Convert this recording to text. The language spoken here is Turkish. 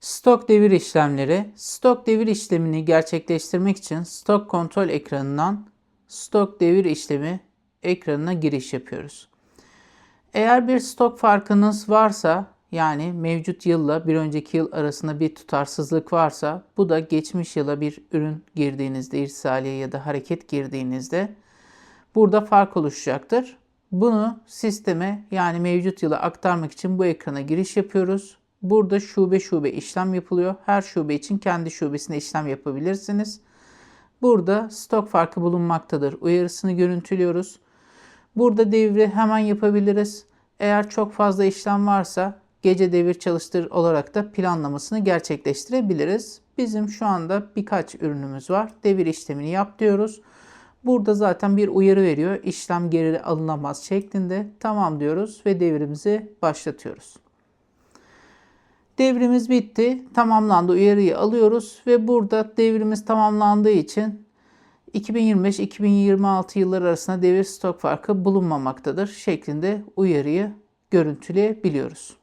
Stok devir işlemleri. Stok devir işlemini gerçekleştirmek için stok kontrol ekranından stok devir işlemi ekranına giriş yapıyoruz. Eğer bir stok farkınız varsa yani mevcut yılla bir önceki yıl arasında bir tutarsızlık varsa bu da geçmiş yıla bir ürün girdiğinizde, irsaliye ya da hareket girdiğinizde burada fark oluşacaktır. Bunu sisteme yani mevcut yıla aktarmak için bu ekrana giriş yapıyoruz. Burada şube şube işlem yapılıyor. Her şube için kendi şubesinde işlem yapabilirsiniz. Burada stok farkı bulunmaktadır. Uyarısını görüntülüyoruz. Burada devri hemen yapabiliriz. Eğer çok fazla işlem varsa gece devir çalıştır olarak da planlamasını gerçekleştirebiliriz. Bizim şu anda birkaç ürünümüz var. Devir işlemini yap diyoruz. Burada zaten bir uyarı veriyor. İşlem geri alınamaz şeklinde. Tamam diyoruz ve devrimizi başlatıyoruz. Devrimiz bitti. Tamamlandı. Uyarıyı alıyoruz ve burada devrimiz tamamlandığı için 2025-2026 yılları arasında devir stok farkı bulunmamaktadır şeklinde uyarıyı görüntüleyebiliyoruz.